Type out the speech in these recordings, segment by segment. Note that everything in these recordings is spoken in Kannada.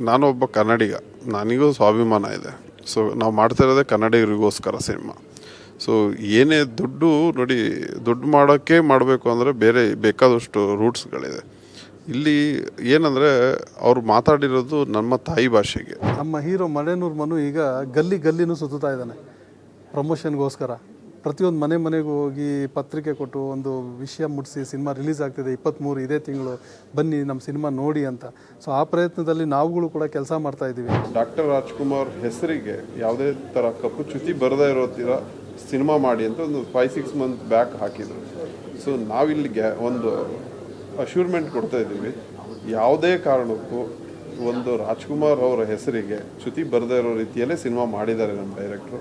ನಾನೊಬ್ಬ ಕನ್ನಡಿಗ, ನನಗೂ ಸ್ವಾಭಿಮಾನ ಇದೆ. ಸೊ ನಾವು ಮಾಡ್ತಾ ಇರೋದೇ ಕನ್ನಡಿಗರಿಗೋಸ್ಕರ ಸಿನಿಮಾ. ಸೊ ಏನೇ ದುಡ್ಡು ನೋಡಿ, ದುಡ್ಡು ಮಾಡೋಕ್ಕೆ ಮಾಡಬೇಕು ಅಂದರೆ ಬೇರೆ ಬೇಕಾದಷ್ಟು ರೂಟ್ಸ್ಗಳಿದೆ. ಇಲ್ಲಿ ಏನಂದರೆ, ಅವ್ರು ಮಾತಾಡಿರೋದು ನಮ್ಮ ತಾಯಿ ಭಾಷೆಗೆ. ನಮ್ಮ ಹೀರೋ ಮಳೆನೂರು ಮನು ಈಗ ಗಲ್ಲಿ ಗಲ್ಲಿನೂ ಸುತ್ತುತ್ತಾ ಇದ್ದಾನೆ. ಪ್ರಮೋಷನ್ಗೋಸ್ಕರ. ಪ್ರತಿಯೊಂದು ಮನೆ ಮನೆಗೂ ಹೋಗಿ ಪತ್ರಿಕೆ ಕೊಟ್ಟು ಒಂದು ವಿಷಯ ಮುಟ್ಟಿಸಿ ಸಿನಿಮಾ ರಿಲೀಸ್ ಆಗ್ತಿದೆ ಇಪ್ಪತ್ತ್ಮೂರು ಇದೇ ತಿಂಗಳು, ಬನ್ನಿ ನಮ್ಮ ಸಿನಿಮಾ ನೋಡಿ ಅಂತ. ಸೊ ಆ ಪ್ರಯತ್ನದಲ್ಲಿ ನಾವುಗಳು ಕೂಡ ಕೆಲಸ ಮಾಡ್ತಾ ಇದ್ದೀವಿ. ಡಾಕ್ಟರ್ ರಾಜ್ಕುಮಾರ್ ಹೆಸರಿಗೆ ಯಾವುದೇ ಥರ ಕಪ್ಪು ಚ್ಯುತಿ ಬರದೇ ಇರೋ ಸಿನಿಮಾ ಮಾಡಿ ಅಂತ ಒಂದು ಫೈವ್ ಸಿಕ್ಸ್ ಮಂತ್ ಬ್ಯಾಕ್ ಹಾಕಿದ್ರು. ಸೊ ನಾವಿಲ್ಲಿಗೆ ಒಂದು ಅಶ್ಯೂರ್ಮೆಂಟ್ ಕೊಡ್ತಾ ಇದ್ದೀವಿ. ಯಾವುದೇ ಕಾರಣಕ್ಕೂ ಒಂದು ರಾಜ್ಕುಮಾರ್ ಅವರ ಹೆಸರಿಗೆ ಚ್ಯುತಿ ಬರದೇ ಇರೋ ರೀತಿಯಲ್ಲೇ ಸಿನಿಮಾ ಮಾಡಿದ್ದಾರೆ ನಮ್ಮ ಡೈರೆಕ್ಟ್ರು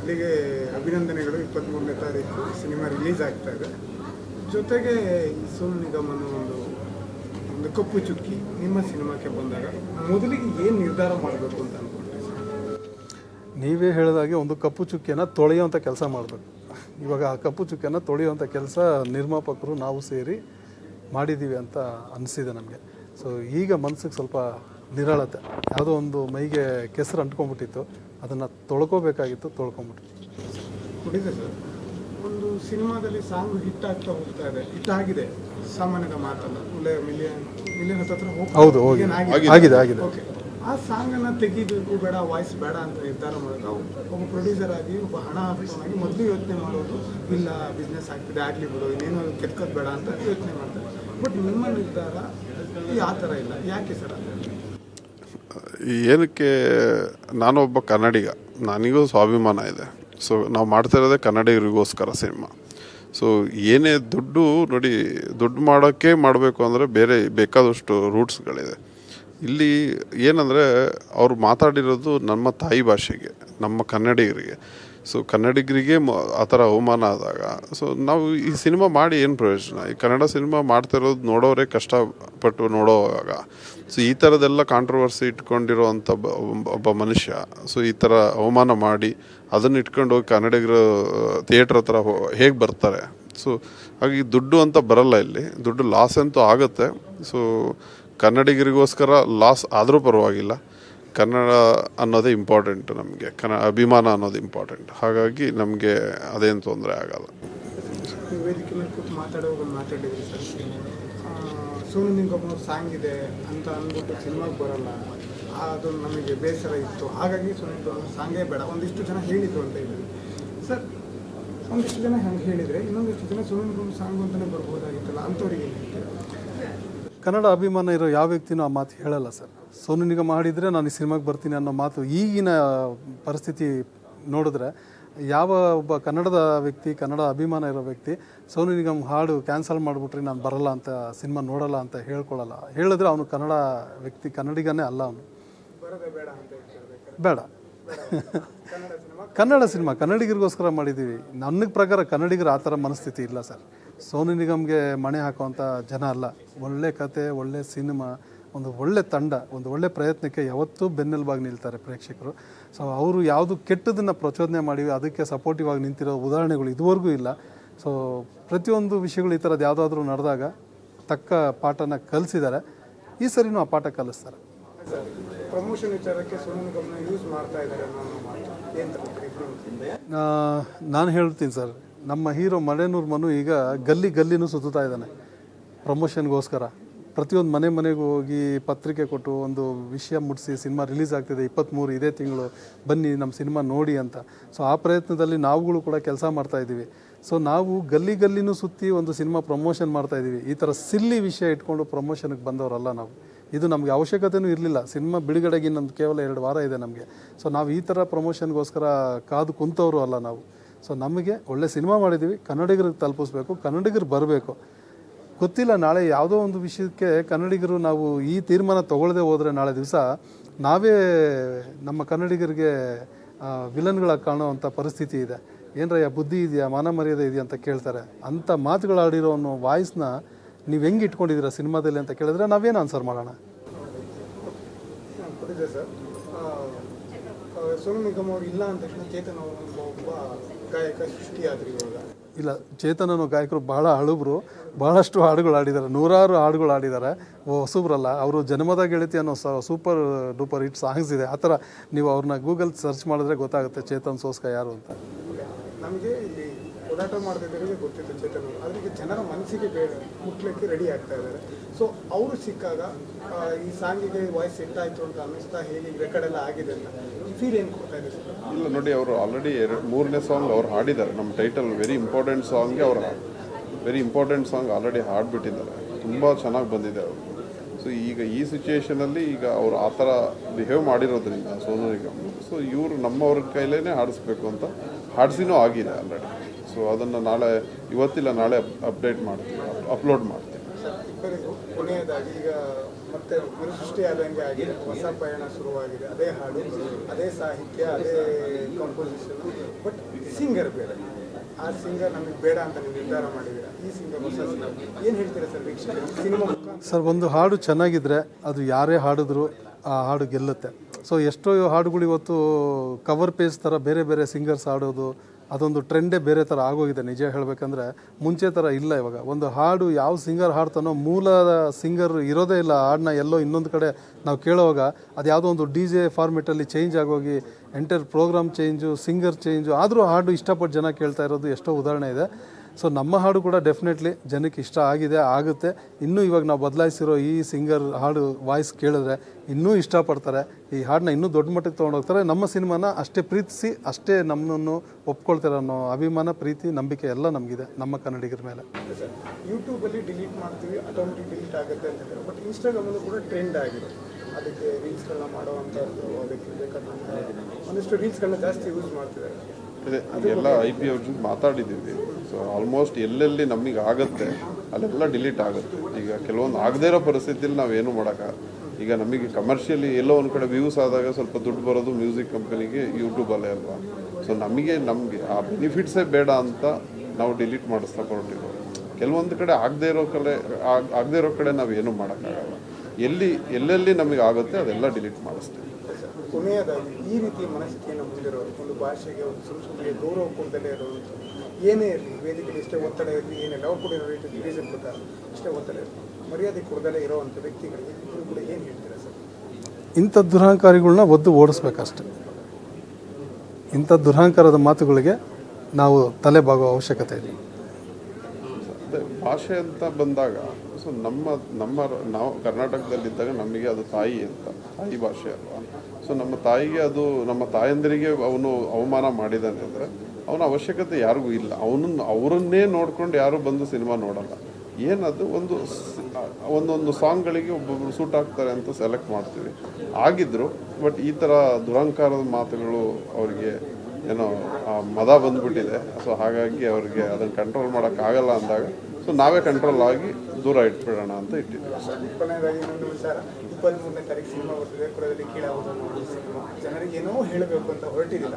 ಮೊದಲಿಗೆ ಅಭಿನಂದನೆಗಳು. ಇಪ್ಪತ್ತ್ಮೂರನೇ ತಾರೀಕು ಸಿನಿಮಾ ರಿಲೀಸ್ ಆಗ್ತಾ ಇದೆ. ಜೊತೆಗೆ ಈ ಸೋನು ನಿಗಮ್ ಅನ್ನೋ ಒಂದು ಒಂದು ಕಪ್ಪು ಚುಕ್ಕಿ ನಿಮ್ಮ ಸಿನಿಮಾಕ್ಕೆ ಬಂದಾಗ ಮೊದಲಿಗೆ ಏನು ನಿರ್ಧಾರ ಮಾಡಬೇಕು ಅಂತ ಅನ್ಕೊಂಡ್ರಿ ಸರ್? ನೀವೇ ಹೇಳಿದಾಗೆ ಒಂದು ಕಪ್ಪು ಚುಕ್ಕಿಯನ್ನು ತೊಳೆಯುವಂಥ ಕೆಲಸ ಮಾಡಬೇಕು. ಇವಾಗ ಆ ಕಪ್ಪು ಚುಕ್ಕಿಯನ್ನು ತೊಳೆಯುವಂಥ ಕೆಲಸ ನಿರ್ಮಾಪಕರು ನಾವು ಸೇರಿ ಮಾಡಿದ್ದೀವಿ ಅಂತ ಅನಿಸಿದೆ ನಮಗೆ. ಸೊ ಈಗ ಮನಸ್ಸಿಗೆ ಸ್ವಲ್ಪ ನಿರಾಳತೆ. ಯಾವುದೋ ಒಂದು ಮೈಗೆ ಕೆಸರು ಅಂಟ್ಕೊಂಡ್ಬಿಟ್ಟಿತ್ತು. ಅದನ್ನು ತೊಳ್ಕೋಬೇಕಾಗಿತ್ತು ತೊಳ್ಕೊಂಬಿಟ್ಟು ಕುಡಿದೆ ಸರ್. ಒಂದು ಸಿನಿಮಾದಲ್ಲಿ ಸಾಂಗ್ ಹಿಟ್ ಆಗ್ತಾ ಹೋಗ್ತಾ ಇದೆ. ಹಿಟ್ ಆಗಿದೆ ಸಾಮಾನ್ಯದ ಮಾತಲ್ಲ. ಒಳ್ಳೆ ಮಿಲಿಯನ್ ಮಿಲಿಯನ್ ಹತ್ತತ್ರ ಹೌದು, ಹೋಗಿ- ಆಗಿದೆ, ಆಗಿದೆ. ಓಕೆ ಆ ಸಾಂಗ್ ಅನ್ನ ತೆಗಿಬೇಕು ಬೇಡ ವಾಯ್ಸ್ ಬೇಡ ಅಂತ ನಿರ್ಧಾರ ಮಾಡೋದು ಒಬ್ಬ ಪ್ರೊಡ್ಯೂಸರ್ ಆಗಿ ಒಬ್ಬ ಹಣ ಆಗಿ ಮೊದಲು ಯೋಚನೆ ಮಾಡೋದು ಇಲ್ಲ ಬಿಸ್ನೆಸ್ ಆಗ್ತಿದೆ ಆಗಲಿ ಬಿಡು ಇನ್ನೇನು ಕೆತ್ಕೋದು ಬೇಡ ಅಂತ ಯೋಚನೆ ಮಾಡ್ತಾರೆ. ಬಟ್ ನಿಮ್ಮ ನಿರ್ಧಾರ ಆ ಥರ ಇಲ್ಲ. ಯಾಕೆ ಸರ್ ಅದು? ಏನಕ್ಕೆ ನಾನೊಬ್ಬ ಕನ್ನಡಿಗ, ನನಗೂ ಸ್ವಾಭಿಮಾನ ಇದೆ. ಸೊ ನಾವು ಮಾಡ್ತಾ ಇರೋದೇ ಕನ್ನಡಿಗರಿಗೋಸ್ಕರ ಸಿನಿಮಾ. ಸೊ ಏನೇ ದುಡ್ಡು ನೋಡಿ, ದುಡ್ಡು ಮಾಡೋಕ್ಕೆ ಮಾಡಬೇಕು ಅಂದರೆ ಬೇರೆ ಬೇಕಾದಷ್ಟು ರೂಟ್ಸ್ಗಳಿದೆ. ಇಲ್ಲಿ ಏನಂದರೆ, ಅವ್ರು ಮಾತಾಡಿರೋದು ನಮ್ಮ ತಾಯಿ ಭಾಷೆಗೆ, ನಮ್ಮ ಕನ್ನಡಿಗರಿಗೆ. ಸೊ ಕನ್ನಡಿಗರಿಗೆ ಆ ಥರ ಅವಮಾನ ಆದಾಗ ಸೊ ನಾವು ಈ ಸಿನಿಮಾ ಮಾಡಿ ಏನು ಪ್ರಯೋಜನ? ಈ ಕನ್ನಡ ಸಿನಿಮಾ ಮಾಡ್ತಿರೋದು ನೋಡೋರೇ ಕಷ್ಟಪಟ್ಟು ನೋಡೋವಾಗ ಸೊ ಈ ಥರದ್ದೆಲ್ಲ ಕಾಂಟ್ರವರ್ಸಿ ಇಟ್ಕೊಂಡಿರೋವಂಥ ಒಬ್ಬ ಮನುಷ್ಯ ಸೊ ಈ ಥರ ಅವಮಾನ ಮಾಡಿ ಅದನ್ನು ಇಟ್ಕೊಂಡು ಹೋಗಿ ಕನ್ನಡಿಗರು ಥಿಯೇಟ್ರ್ ಹತ್ರ ಹೇಗೆ ಬರ್ತಾರೆ? ಸೊ ಹಾಗೆ ದುಡ್ಡು ಅಂತ ಬರಲ್ಲ ಇಲ್ಲಿ. ದುಡ್ಡು ಲಾಸ್ ಅಂತೂ ಆಗುತ್ತೆ. ಸೊ ಕನ್ನಡಿಗರಿಗೋಸ್ಕರ ಲಾಸ್ ಆದರೂ ಪರವಾಗಿಲ್ಲ. ಕನ್ನಡ ಅನ್ನೋದೇ ಇಂಪಾರ್ಟೆಂಟ್ ನಮಗೆ. ಕನ್ನಡ ಅಭಿಮಾನ ಅನ್ನೋದು ಇಂಪಾರ್ಟೆಂಟ್ ಹಾಗಾಗಿ ನಮಗೆ ಅದೇನು ತೊಂದರೆ ಆಗಲ್ಲ. ಸಾಂಗ್ ಇದೆ ಅಂತ ಅಂದ್ಬಿಟ್ಟು ಸಿನಿಮಾಗೆ ಬರಲ್ಲ. ಅದು ನಮಗೆ ಬೇಸರ ಇತ್ತು. ಹಾಗಾಗಿ ಸಾಂಗೇ ಬೇಡ. ಒಂದಿಷ್ಟು ಜನ ಹೇಳಿದ್ರು ಅಂತ ಹೇಳಿದ್ರು ಸರ್ ಒಂದಿಷ್ಟು ಜನ ಹಂಗೆ ಹೇಳಿದರೆ ಇನ್ನೊಂದಿಷ್ಟು ಜನ ಸುನಿಲ್ ನಿಗಮ್ ಸಾಂಗ್ ಅಂತಲೇ ಬರ್ಬೋದಾಗಿತ್ತಲ್ಲ? ಅಂಥವ್ರಿಗೆ ಏನು ಕನ್ನಡ ಅಭಿಮಾನ ಇರೋ ಯಾವ ವ್ಯಕ್ತಿನೂ ಆ ಮಾತು ಹೇಳಲ್ಲ ಸರ್. ಸೋನು ನಿಗಮ ಮಾಡಿದರೆ ನಾನು ಈ ಸಿನಿಮಾಗೆ ಬರ್ತೀನಿ ಅನ್ನೋ ಮಾತು ಈಗಿನ ಪರಿಸ್ಥಿತಿ ನೋಡಿದ್ರೆ, ಯಾವ ಒಬ್ಬ ಕನ್ನಡದ ವ್ಯಕ್ತಿ, ಕನ್ನಡ ಅಭಿಮಾನ ಇರೋ ವ್ಯಕ್ತಿ, ಸೋನು ನಿಗಮ್ ಹಾಡು ಕ್ಯಾನ್ಸಲ್ ಮಾಡಿಬಿಟ್ರಿ ನಾನು ಬರಲ್ಲ ಅಂತ, ಸಿನಿಮಾ ನೋಡಲ್ಲ ಅಂತ ಹೇಳ್ಕೊಳ್ಳಲ್ಲ ಹೇಳಿದ್ರೆ ಅವನು ಕನ್ನಡ ವ್ಯಕ್ತಿ, ಕನ್ನಡಿಗನೇ ಅಲ್ಲ ಅವನು. ಬೇಡ. ಕನ್ನಡ ಸಿನಿಮಾ, ಕನ್ನಡಿಗರಿಗೋಸ್ಕರ ಮಾಡಿದ್ದೀವಿ. ನನ್ನ ಪ್ರಕಾರ ಕನ್ನಡಿಗರ ಆ ಥರ ಮನಸ್ಥಿತಿ ಇಲ್ಲ ಸರ್. ಸೋನು ನಿಗಮ್ಗೆ ಮಣೆ ಹಾಕುವಂಥ ಜನ ಅಲ್ಲ. ಒಳ್ಳೆ ಕತೆ, ಒಳ್ಳೆ ಸಿನಿಮಾ ಒಂದು ಒಳ್ಳೆ ತಂಡ ಒಂದು ಒಳ್ಳೆ ಪ್ರಯತ್ನಕ್ಕೆ ಯಾವತ್ತೂ ಬೆನ್ನೆಲುಬಾಗಿ ನಿಲ್ತಾರೆ ಪ್ರೇಕ್ಷಕರು. ಸೊ ಅವರು ಯಾವುದು ಕೆಟ್ಟದನ್ನು ಪ್ರಚೋದನೆ ಮಾಡಿ ಅದಕ್ಕೆ ಸಪೋರ್ಟಿವ್ ಆಗಿ ನಿಂತಿರೋ ಉದಾಹರಣೆಗಳು ಇದುವರೆಗೂ ಇಲ್ಲ. ಸೊ ಪ್ರತಿಯೊಂದು ವಿಷಯಗಳು ಈ ಥರದ್ದು ಯಾವುದಾದ್ರೂ ನಡೆದಾಗ ತಕ್ಕ ಪಾಠನ ಕಲಿಸಿದ್ದಾರೆ. ಈ ಸರಿನೂ ಆ ಪಾಠ ಕಲಿಸ್ತಾರೆ. ಪ್ರಮೋಷನ್ ವಿಚಾರಕ್ಕೆ ಯೂಸ್ ಮಾಡ್ತಾ ಇದ್ದಾರೆ ನಾನು ಹೇಳ್ತೀನಿ ಸರ್. ನಮ್ಮ ಹೀರೋ ಮಳೆನೂರು ಮನು ಈಗ ಗಲ್ಲಿ ಗಲ್ಲಿನೂ ಸುತ್ತುತ್ತಾ ಇದ್ದಾನೆ. ಪ್ರಮೋಷನ್ಗೋಸ್ಕರ. ಪ್ರತಿಯೊಂದು ಮನೆ ಮನೆಗೂ ಹೋಗಿ ಪತ್ರಿಕೆ ಕೊಟ್ಟು ಒಂದು ವಿಷಯ ಮುಟ್ಟಿಸಿ ಸಿನಿಮಾ ರಿಲೀಸ್ ಆಗ್ತಿದೆ ಇಪ್ಪತ್ತ್ಮೂರು ಇದೇ ತಿಂಗಳು, ಬನ್ನಿ ನಮ್ಮ ಸಿನಿಮಾ ನೋಡಿ ಅಂತ. ಸೊ ಆ ಪ್ರಯತ್ನದಲ್ಲಿ ನಾವುಗಳು ಕೂಡ ಕೆಲಸ ಮಾಡ್ತಾ ಇದ್ದೀವಿ. ಸೊ ನಾವು ಗಲ್ಲಿ ಗಲ್ಲಿನೂ ಸುತ್ತಿ ಒಂದು ಸಿನಿಮಾ ಪ್ರಮೋಷನ್ ಮಾಡ್ತಾ ಇದ್ದೀವಿ. ಈ ಥರ ಸಿಲ್ಲಿ ವಿಷಯ ಇಟ್ಕೊಂಡು ಪ್ರಮೋಷನ್ಗೆ ಬಂದವರಲ್ಲ ನಾವು. ಇದು ನಮಗೆ ಅವಶ್ಯಕತೆಯೂ ಇರಲಿಲ್ಲ. ಸಿನಿಮಾ ಬಿಡುಗಡೆಗೆ ಇನ್ನೊಂದು ಕೇವಲ ಎರಡು ವಾರ ಇದೆ ನಮಗೆ. ಸೊ ನಾವು ಈ ಥರ ಪ್ರಮೋಷನ್ಗೋಸ್ಕರ ಕಾದು ಕುಂತವರು ಅಲ್ಲ ನಾವು. ಸೊ ನಮಗೆ ಒಳ್ಳೆ ಸಿನಿಮಾ ಮಾಡಿದ್ದೀವಿ. ಕನ್ನಡಿಗರಿಗೆ ತಲುಪಿಸ್ಬೇಕು. ಕನ್ನಡಿಗರು ಬರಬೇಕು. ಗೊತ್ತಿಲ್ಲ, ನಾಳೆ ಯಾವುದೋ ಒಂದು ವಿಷಯಕ್ಕೆ ಕನ್ನಡಿಗರು ನಾವು ಈ ತೀರ್ಮಾನ ತಗೊಳ್ಳದೆ ಹೋದರೆ ನಾಳೆ ದಿವಸ ನಾವೇ ನಮ್ಮ ಕನ್ನಡಿಗರಿಗೆ ವಿಲನ್ಗಳಾಗಿ ಕಾಣುವಂಥ ಪರಿಸ್ಥಿತಿ ಇದೆ. ಏನರಯ್ಯ, ಬುದ್ಧಿ ಇದೆಯಾ, ಮಾನ ಮರ್ಯಾದೆ ಇದೆಯಾ ಅಂತ ಕೇಳ್ತಾರೆ. ಅಂಥ ಮಾತುಗಳಾಡಿರೋ ಅನ್ನೋ ವಾಯ್ಸ್ನ ನೀವು ಹೆಂಗೆ ಇಟ್ಕೊಂಡಿದ್ದೀರಾ ಸಿನಿಮಾದಲ್ಲಿ ಅಂತ ಕೇಳಿದ್ರೆ ನಾವೇನು ಆನ್ಸರ್ ಮಾಡೋಣ? ಇಲ್ಲ ಅಂದ ತಕ್ಷಣ ಚೇತನ್ ಅವರು ಒಬ್ಬ ಒಬ್ಬ ಗಾಯಕ ಸೃಷ್ಟಿಯಾದ್ರು ಇವಾಗ ಇಲ್ಲ ಚೇತನ್ ಅನ್ನೋ ಗಾಯಕರು ಬಹಳ ಹಳುಬ್ರು. ಬಹಳಷ್ಟು ಹಾಡುಗಳು ಆಡಿದ್ದಾರೆ ನೂರಾರು ಹಾಡುಗಳು ಆಡಿದ್ದಾರೆ ಹೊಸಬ್ರಲ್ಲ, ಅವರು ಜನ್ಮದ ಗೆಳತಿ ಅನ್ನೋ ಸೂಪರ್ ಡೂಪರ್ ಹಿಟ್ ಸಾಂಗ್ಸ್ ಇದೆ. ಆ ಥರ ನೀವು ಅವ್ರನ್ನ ಗೂಗಲ್ ಸರ್ಚ್ ಮಾಡಿದ್ರೆ ಗೊತ್ತಾಗುತ್ತೆ ಚೇತನ್ ಸೋಸ್ಕ ಯಾರು ಅಂತ. ಹೋರಾಟ ಮಾಡ್ತಿದ್ದವರಿಗೆ ಗೊತ್ತಿತ್ತು ಚೇತನ್ ಅವರು ಈಗ ಜನರ ಮನಸ್ಸಿಗೆ ಬೇಡ ಮುಟ್ಲಿಕ್ಕೆ ರೆಡಿ ಆಗ್ತಾ ಇದ್ದಾರೆ. ಸೊ ಅವರು ಸಿಕ್ಕಾಗ ಈ ಸಾಂಗಿಗೆ ವಾಯ್ಸ್ ಸೆಟ್ ಆಯಿತು ಅಂತ ಅನ್ನಿಸ್ತಾ ಹೇಗೆ ರೆಕಾರ್ಡ್ ಎಲ್ಲ ಆಗಿದೆ ಅಂತ. ಫೀಲ್ ಏನು ಕೊಡ್ತಾ ಇಲ್ಲ, ನೋಡಿ, ಅವರು ಆಲ್ರೆಡಿ ಎರಡು, ಮೂರನೇ ಸಾಂಗ್ ಅವ್ರು ಹಾಡಿದ್ದಾರೆ. ನಮ್ಮ ಟೈಟಲ್ ವೆರಿ ಇಂಪಾರ್ಟೆಂಟ್ ಸಾಂಗ್ಗೆ ಅವ್ರು ವೆರಿ ಇಂಪಾರ್ಟೆಂಟ್ ಸಾಂಗ್ ಆಲ್ರೆಡಿ ಹಾಡ್ಬಿಟ್ಟಿದ್ದಾರೆ. ತುಂಬ ಚೆನ್ನಾಗಿ ಬಂದಿದೆ ಅವರು. ಸೊ ಈಗ ಈ ಸಿಚುಯೇಷನಲ್ಲಿ ಈಗ ಅವರು ಆ ಥರ ಬಿಹೇವ್ ಮಾಡಿರೋದ್ರಿಂದ ಸೋನು ನಿಗಮ್ ಸೊ ಇವರು ನಮ್ಮವ್ರ ಕೈಲೇ ಹಾಡಿಸ್ಬೇಕು ಅಂತ ಹಾಡಿಸಿನೂ ಆಗಿದೆ ಆಲ್ರೆಡಿ ಸೊ ಅದನ್ನು ನಾಳೆ ಇವತ್ತಿಲ್ಲ ನಾಳೆ ಅಪ್ಡೇಟ್ ಮಾಡ್ತೀವಿ ಅಪ್ಲೋಡ್ ಮಾಡ್ತೀವಿ ಸರ್ ಇಬ್ಬರಿಗೂ ಕೊನೆಯದಾಗಿ ಈಗ ಮತ್ತೆ ಮರುಸೃಷ್ಟಿ ಆದಂಗೆ ಆಗಿದೆ ಹೊಸ ಪಯಣ ಶುರುವಾಗಿದೆ. ಅದೇ ಹಾಡು ಅದೇ ಸಾಹಿತ್ಯ ಅದೇ ಕಂಪೋಸಿಷನ್ ಬಟ್ ಸಿಂಗರ್ ಬೇರೆ. ಆ ಸಿಂಗರ್ ನಮಗೆ ಬೇಡ ಅಂತ ನೀವು ನಿರ್ಧಾರ ಮಾಡಿದ್ದೀರಾ? ಈ ಸಿಂಗರ್ ಹೊಸ ಸಿಂಗರ್ ಏನು ಹೇಳ್ತೀರಾ ಸರ್ ವೀಕ್ಷಕರು? ಸಿನಿಮಾ ಮುಖಾಂತರ? ಸರ್ ಒಂದು ಹಾಡು ಚೆನ್ನಾಗಿದ್ರೆ ಅದು ಯಾರೇ ಹಾಡಿದ್ರು ಆ ಹಾಡು ಗೆಲ್ಲುತ್ತೆ. ಸೊ ಎಷ್ಟೋ ಹಾಡುಗಳು ಇವತ್ತು ಕವರ್ ಪೇಜ್ ಥರ ಬೇರೆ ಬೇರೆ ಸಿಂಗರ್ಸ್ ಹಾಡೋದು ಅದೊಂದು ಟ್ರೆಂಡೇ ಬೇರೆ ಥರ ಆಗೋಗಿದೆ. ನಿಜ ಹೇಳಬೇಕಂದ್ರೆ ಮುಂಚೆ ಥರ ಇಲ್ಲ ಇವಾಗ. ಒಂದು ಹಾಡು ಯಾವ ಸಿಂಗರ್ ಹಾಡ್ತಾನೋ ಮೂಲ ಸಿಂಗರ್ ಇರೋದೇ ಇಲ್ಲ. ಹಾಡನ್ನ ಎಲ್ಲೋ ಇನ್ನೊಂದು ಕಡೆ ನಾವು ಕೇಳೋವಾಗ ಅದು ಯಾವುದೋ ಒಂದು ಡಿ ಜೆ ಫಾರ್ಮೆಟಲ್ಲಿ change ಆಗೋಗಿ enter program change singer change ಆದರೂ ಹಾಡು ಇಷ್ಟಪಟ್ಟು ಜನ ಕೇಳ್ತಾ ಇರೋದು ಎಷ್ಟೋ ಉದಾಹರಣೆ ಇದೆ. ಸೊ ನಮ್ಮ ಹಾಡು ಕೂಡ ಡೆಫಿನೆಟ್ಲಿ ಜನಕ್ಕೆ ಇಷ್ಟ ಆಗಿದೆ, ಆಗುತ್ತೆ. ಇನ್ನೂ ಇವಾಗ ನಾವು ಬದಲಾಯಿಸಿರೋ ಈ ಸಿಂಗರ್ ಹಾಡು ವಾಯ್ಸ್ ಕೇಳಿದ್ರೆ ಇನ್ನೂ ಇಷ್ಟಪಡ್ತಾರೆ. ಈ ಹಾಡನ್ನ ಇನ್ನೂ ದೊಡ್ಡ ಮಟ್ಟಕ್ಕೆ ತೊಗೊಂಡೋಗ್ತಾರೆ ನಮ್ಮ ಸಿನಿಮಾನ ಅಷ್ಟೇ ಪ್ರೀತಿಸಿ, ಅಷ್ಟೇ ನಮ್ಮನ್ನು ಒಪ್ಕೊಳ್ತಾರೆ ಅನ್ನೋ ಅಭಿಮಾನ, ಪ್ರೀತಿ, ನಂಬಿಕೆ ಎಲ್ಲ ನಮಗಿದೆ ನಮ್ಮ ಕನ್ನಡಿಗರ ಮೇಲೆ. ಯೂಟ್ಯೂಬಲ್ಲಿ ಡಿಲೀಟ್ ಮಾಡ್ತೀವಿ ಆಟೋಮೆಟಿಕ್ ಡಿಲೀಟ್ ಆಗುತ್ತೆ ಅಂತ ಬಟ್ ಇನ್ಸ್ಟಾಗ್ರಾಮಲ್ಲೂ ಕೂಡ ಟ್ರೆಂಡ್ ಆಗಿದೆ. ಅದಕ್ಕೆ ರೀಲ್ಸ್ಗಳನ್ನ ಮಾಡುವಂಥದ್ದು ಅದಕ್ಕೆ ಬೇಕಾದಂಥ ಒಂದಿಷ್ಟು ರೀಲ್ಸ್ಗಳನ್ನ ಜಾಸ್ತಿ ಯೂಸ್ ಮಾಡ್ತಿದ್ದಾರೆ. ಅದೇ ಎಲ್ಲ ಐ ಪಿ ಅವ್ರ ಜೊತೆ ಮಾತಾಡಿದ್ದೀವಿ. ಸೊ ಆಲ್ಮೋಸ್ಟ್ ಎಲ್ಲೆಲ್ಲಿ ನಮಗೆ ಆಗುತ್ತೆ, ಅಲ್ಲೆಲ್ಲ ಡಿಲೀಟ್ ಆಗುತ್ತೆ. ಈಗ ಕೆಲವೊಂದು ಆಗದೇ ಇರೋ ಪರಿಸ್ಥಿತಿಯಲ್ಲಿ ನಾವೇನು ಮಾಡೋಕ್ಕಾಗಲ್ಲ ಈಗ ನಮಗೆ ಕಮರ್ಷಿಯಲಿ ಎಲ್ಲೋ ಒಂದು ಕಡೆ ವ್ಯೂಸ್ ಆದಾಗ ಸ್ವಲ್ಪ ದುಡ್ಡು ಬರೋದು ಮ್ಯೂಸಿಕ್ ಕಂಪನಿಗೆ ಯೂಟ್ಯೂಬಲ್ಲೇ ಅಲ್ವಾ? ಸೊ ನಮಗೆ ನಮಗೆ ಆ ಬೆನಿಫಿಟ್ಸೇ ಬೇಡ ಅಂತ ನಾವು ಡಿಲೀಟ್ ಮಾಡಿಸ್ತಾ ಹೊರಟಿರೋದು ಕೆಲವೊಂದು ಕಡೆ ಆಗದೇ ಇರೋ ಕಡೆ ಆಗದೇ ಇರೋ ಕಡೆ ನಾವು ಏನೂ ಮಾಡೋಕ್ಕಾಗಲ್ಲ ಎಲ್ಲಿ, ಎಲ್ಲೆಲ್ಲಿ ನಮಗೆ ಆಗುತ್ತೆ ಅದೆಲ್ಲ ಡಿಲೀಟ್ ಮಾಡಿಸ್ತೀವಿ. ಕೊನೆಯದಾಗಿ ಈ ರೀತಿ ಮನಸ್ಥಿತಿಯನ್ನು ಹೊಂದಿರೋರು ಒಂದು ಭಾಷೆಗೆ ಒಂದು ಸಂಸ್ಕೃತಿಗೆ ಗೌರವ ಕೊಡದಲ್ಲೇ ಇರೋದು ಏನೇ ಇರಲಿ ವೇದಿಕೆಯಲ್ಲಿ ಇಷ್ಟೇ ಒತ್ತಡ ಇರಲಿ ಲವ್ ಅವ್ರು ರೀತಿ ರೀಸನ್ ಕೊಟ್ಟ ಇಷ್ಟೇ ಒತ್ತಡ ಇರಲಿ. ಮರ್ಯಾದೆ ಕೊಡದಲ್ಲೇ ಇರೋವಂಥ ವ್ಯಕ್ತಿಗಳಿಗೆ ಇಬ್ಬರು ಕೂಡ ಏನು ಹೇಳ್ತೀರಾ ಸರ್? ಇಂಥ ದುರಹಂಕಾರಿಗಳನ್ನ ಒದ್ದು ಓಡಿಸ್ಬೇಕಷ್ಟೆ. ಇಂಥ ದುರಹಂಕಾರದ ಮಾತುಗಳಿಗೆ ನಾವು ತಲೆ ಬಾಗುವ ಅವಶ್ಯಕತೆ ಇದೆ ಭಾಷೆ ಅಂತ ಬಂದಾಗ ಸೊ ನಮ್ಮ ನಮ್ಮ ನಾವು ಕರ್ನಾಟಕದಲ್ಲಿದ್ದಾಗ ನಮಗೆ ಅದು ತಾಯಿ ಅಂತ, ತಾಯಿ ಭಾಷೆ ಅಲ್ವಾ? ಸೊ ನಮ್ಮ ತಾಯಿಗೆ ಅದು, ನಮ್ಮ ತಾಯಂದಿರಿಗೆ ಅವನು ಅವಮಾನ ಮಾಡಿದ್ದಾನೆ ಅಂದರೆ ಅವನ ಅವಶ್ಯಕತೆ ಯಾರಿಗೂ ಇಲ್ಲ. ಅವನನ್ನು, ಅವರನ್ನೇ ನೋಡ್ಕೊಂಡು ಯಾರು ಬಂದು ಸಿನಿಮಾ ನೋಡಲ್ಲ. ಏನದು? ಒಂದು ಒಂದೊಂದು ಸಾಂಗ್ಗಳಿಗೆ ಒಬ್ಬೊಬ್ರು ಸೂಟ್ ಆಗ್ತಾರೆ ಅಂತ ಸೆಲೆಕ್ಟ್ ಮಾಡ್ತೀವಿ. ಆಗಿದ್ರು ಬಟ್ ಈ ಥರ ದುರಂಕಾರದ ಮಾತುಗಳು ಅವರಿಗೆ ಏನೋ ಮದ ಬಂದ್ಬಿಟ್ಟಿದೆ. ಸೊ ಹಾಗಾಗಿ ಅವರಿಗೆ ಅದನ್ನು ಕಂಟ್ರೋಲ್ ಮಾಡೋಕ್ಕಾಗಲ್ಲ ಅಂದಾಗ ಸೊ ನಾವೇ ಕಂಟ್ರೋಲ್ ಆಗಿ ದೂರ ಇಟ್ಬಿಡೋಣ ಅಂತ ಇಟ್ಟಿದ್ದೀವಿ. ಇಪ್ಪತ್ತ್ಮೂರನೇ ತಾರೀಕು ಸಿನಿಮಾ ಬರ್ತಿದೆ ಕುರದಲ್ಲಿ ಕೀಳಾಗೋದು ನೋಡಿ ಸಿನಿಮಾ. ಜನರಿಗೆ ಏನೋ ಹೇಳಬೇಕು ಅಂತ ಹೊರಟಿದ್ದಿಲ್ಲ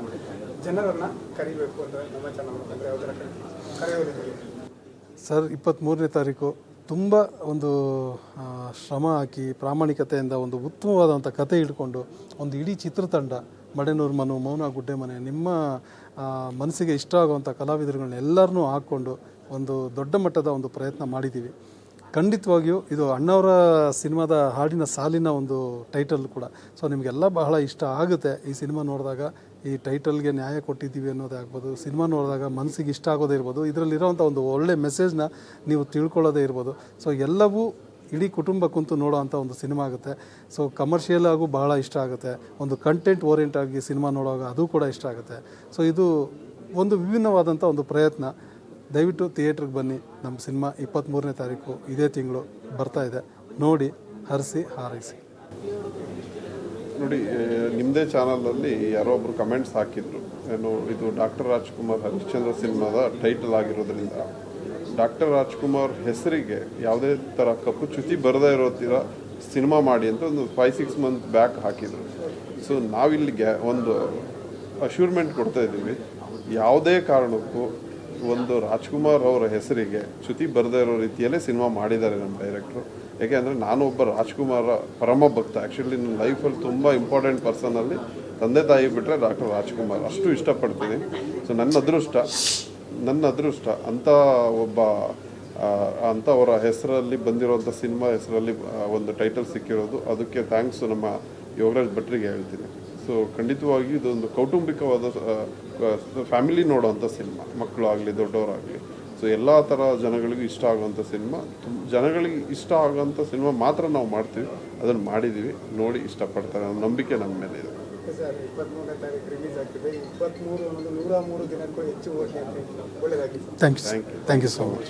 ಜನರನ್ನ ಕರಿಬೇಕು ಅಂತ ನಮ್ಮ ಚಾನಲ್ ಮುಖಾಂತರ ಸರ್ ಇಪ್ಪತ್ತ್ಮೂರನೇ ತಾರೀಕು ತುಂಬ ಒಂದು ಶ್ರಮ ಹಾಕಿ ಪ್ರಾಮಾಣಿಕತೆಯಿಂದ ಒಂದು ಉತ್ತಮವಾದಂಥ ಕತೆ ಇಟ್ಕೊಂಡು ಒಂದು ಇಡೀ ಚಿತ್ರತಂಡ ಮಡೆನೂರು ಮನು ಮೌನ ಗುಡ್ಡೆ ಮನೆ ನಿಮ್ಮ ಮನಸ್ಸಿಗೆ ಇಷ್ಟ ಆಗುವಂಥ ಕಲಾವಿದರುಗಳನ್ನ ಎಲ್ಲರನ್ನೂ ಹಾಕ್ಕೊಂಡು ಒಂದು ದೊಡ್ಡ ಮಟ್ಟದ ಒಂದು ಪ್ರಯತ್ನ ಮಾಡಿದ್ದೀವಿ. ಖಂಡಿತವಾಗಿಯೂ ಇದು ಅಣ್ಣವರ ಸಿನಿಮಾದ ಹಾಡಿನ ಸಾಲಿನ ಒಂದು ಟೈಟಲ್ ಕೂಡ. ಸೊ, ನಿಮಗೆಲ್ಲ ಬಹಳ ಇಷ್ಟ ಆಗುತ್ತೆ ಈ ಸಿನಿಮಾ ನೋಡಿದಾಗ. ಈ ಟೈಟಲ್ಗೆ ನ್ಯಾಯ ಕೊಟ್ಟಿದ್ದೀವಿ ಅನ್ನೋದೇ ಆಗ್ಬೋದು. ಸಿನಿಮಾ ನೋಡಿದಾಗ ಮನಸ್ಸಿಗೆ ಇಷ್ಟ ಆಗೋದೇ ಇರ್ಬೋದು. ಇದರಲ್ಲಿರೋವಂಥ ಒಂದು ಒಳ್ಳೆ ಮೆಸೇಜ್ನ ನೀವು ತಿಳ್ಕೊಳ್ಳೋದೇ ಇರ್ಬೋದು. ಸೊ, ಎಲ್ಲವೂ ಇಡೀ ಕುಟುಂಬ ಕುಂತು ನೋಡೋ ಒಂದು ಸಿನಿಮಾ ಆಗುತ್ತೆ. ಸೊ ಕಮರ್ಷಿಯಲ್ ಆಗು ಬಹಳ ಇಷ್ಟ ಆಗುತ್ತೆ. ಒಂದು ಕಂಟೆಂಟ್ ಓರಿಯೆಂಟ್ ಆಗಿ ಸಿನಿಮಾ ನೋಡುವಾಗ ಅದು ಕೂಡ ಇಷ್ಟ ಆಗುತ್ತೆ. ಸೊ, ಇದು ಒಂದು ವಿಭಿನ್ನವಾದಂಥ ಒಂದು ಪ್ರಯತ್ನ. ದಯವಿಟ್ಟು ಥಿಯೇಟ್ರಿಗೆ ಬನ್ನಿ. ನಮ್ಮ ಸಿನಿಮಾ ಇಪ್ಪತ್ತ್ಮೂರನೇ ತಾರೀಕು ಇದೇ ತಿಂಗಳು ಬರ್ತಾ ಇದೆ. ನೋಡಿ, ಹರಿಸಿ, ಹಾರೈಸಿ. ನೋಡಿ ನಿಮ್ಮದೇ ಚಾನಲಲ್ಲಿ ಯಾರೋ ಒಬ್ರು ಕಮೆಂಟ್ಸ್ ಹಾಕಿದ್ರು. ಏನು, ಇದು ಡಾಕ್ಟರ್ ರಾಜ್ಕುಮಾರ್ ಹರಿಶ್ಚಂದ್ರ ಸಿನಿಮಾದ ಟೈಟಲ್ ಆಗಿರೋದ್ರಿಂದ. ಡಾಕ್ಟರ್ ರಾಜ್ಕುಮಾರ್ ಹೆಸರಿಗೆ ಯಾವುದೇ ಥರ ಕಪ್ಪು ಚ್ಯುತಿ ಬರದೇ ಇರೋ ಸಿನಿಮಾ ಮಾಡಿ ಅಂತ ಒಂದು ಫೈವ್ ಸಿಕ್ಸ್ ಮಂತ್ ಬ್ಯಾಕ್ ಹಾಕಿದರು. ಸೊ ನಾವಿಲ್ಲಿ ಗ್ಯಾ ಒಂದು ಅಶ್ಯೂರ್ಮೆಂಟ್ ಕೊಡ್ತಾ ಇದ್ದೀವಿ. ಯಾವುದೇ ಕಾರಣಕ್ಕೂ ಒಂದು ರಾಜ್ಕುಮಾರ್ ಅವರ ಹೆಸರಿಗೆ ಚ್ಯುತಿ ಬರದೇ ಇರೋ ರೀತಿಯಲ್ಲೇ ಸಿನಿಮಾ ಮಾಡಿದ್ದಾರೆ ನಮ್ಮ ಡೈರೆಕ್ಟ್ರು. ಯಾಕೆಂದರೆ ನಾನು ಒಬ್ಬ ರಾಜ್ಕುಮಾರ ಪರಮ ಭಕ್ತ. ಆ್ಯಕ್ಚುಲಿ ನನ್ನ ಲೈಫಲ್ಲಿ ತುಂಬ ಇಂಪಾರ್ಟೆಂಟ್ ಪರ್ಸನಲ್ಲಿ ತಂದೆ ತಾಯಿ ಬಿಟ್ಟರೆ ಡಾಕ್ಟರ್ ರಾಜ್ಕುಮಾರ್. ಅಷ್ಟು ಇಷ್ಟಪಡ್ತೀನಿ. ಸೊ ನನ್ನ ಅದೃಷ್ಟ ನನ್ನ ಅದೃಷ್ಟ ಅಂಥ ಒಬ್ಬ ಅಂಥವರ ಹೆಸರಲ್ಲಿ ಬಂದಿರೋಂಥ ಸಿನಿಮಾ ಹೆಸರಲ್ಲಿ ಒಂದು ಟೈಟಲ್ ಸಿಕ್ಕಿರೋದು. ಅದಕ್ಕೆ ಥ್ಯಾಂಕ್ಸ್ ನಮ್ಮ ಯೋಗರಾಜ್ ಭಟ್ರಿಗೆ ಹೇಳ್ತೀನಿ. ಸೊ ಖಂಡಿತವಾಗಿಯೂ ಇದೊಂದು ಕೌಟುಂಬಿಕವಾದ ಫ್ಯಾಮಿಲಿ ನೋಡೋವಂಥ ಸಿನಿಮಾ ಮಕ್ಕಳು ಆಗಲಿ ದೊಡ್ಡವರಾಗಲಿ. ಸೊ ಎಲ್ಲ ಥರ ಜನಗಳಿಗೂ ಇಷ್ಟ ಆಗುವಂಥ ಸಿನಿಮಾ ತುಂಬ ಜನಗಳಿಗೆ ಇಷ್ಟ ಆಗುವಂಥ ಸಿನಿಮಾ ಮಾತ್ರ ನಾವು ಮಾಡ್ತೀವಿ. ಅದನ್ನು ಮಾಡಿದ್ದೀವಿ. ನೋಡಿ ಇಷ್ಟಪಡ್ತಾರೆ ಅನ್ನೋ ನಂಬಿಕೆ ನಮ್ಮ ಮೇಲೆ ಇದೆ. ಸರ್ ಇಪ್ಪತ್ತ್ಮೂರನೇ ತಾರೀಕು ರಿಲೀಸ್ ಆಗ್ತಿದೆ. ಇಪ್ಪತ್ತ್ಮೂರು ಅನ್ನೋದು ನೂರ ಮೂರು ದಿನಕ್ಕೂ ಹೆಚ್ಚು ಓಟಿ ಅಂತ ಒಳ್ಳೆಯದಾಗಿ thank you thank you so much